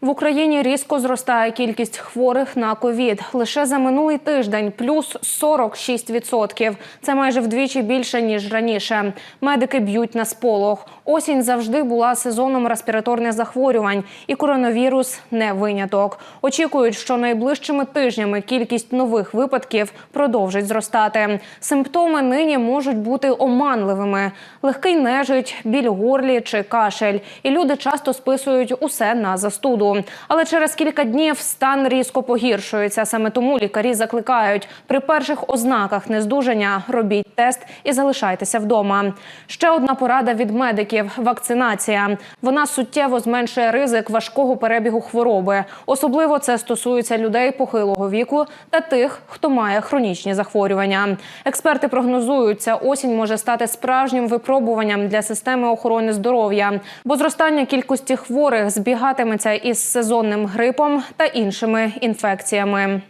В Україні різко зростає кількість хворих на ковід. Лише за минулий тиждень плюс 46%. Це майже вдвічі більше ніж раніше. Медики б'ють на сполох. Осінь завжди була сезоном респіраторних захворювань, і коронавірус не виняток. Очікують, що найближчими тижнями кількість нових випадків продовжить зростати. Симптоми нині можуть бути оманливими: легкий нежить, біль горлі чи кашель. І люди часто списують усе на застуду. Але через кілька днів стан різко погіршується. Саме тому лікарі закликають при перших ознаках нездужання робіть тест і залишайтеся вдома. Ще одна порада від медиків вакцинація. Вона суттєво зменшує ризик важкого перебігу хвороби. Особливо це стосується людей похилого віку та тих, хто має хронічні захворювання. Експерти прогнозують, ця осінь може стати справжнім випробуванням для системи охорони здоров'я, бо зростання кількості хворих збігатиметься із сезонним грипом та іншими інфекціями.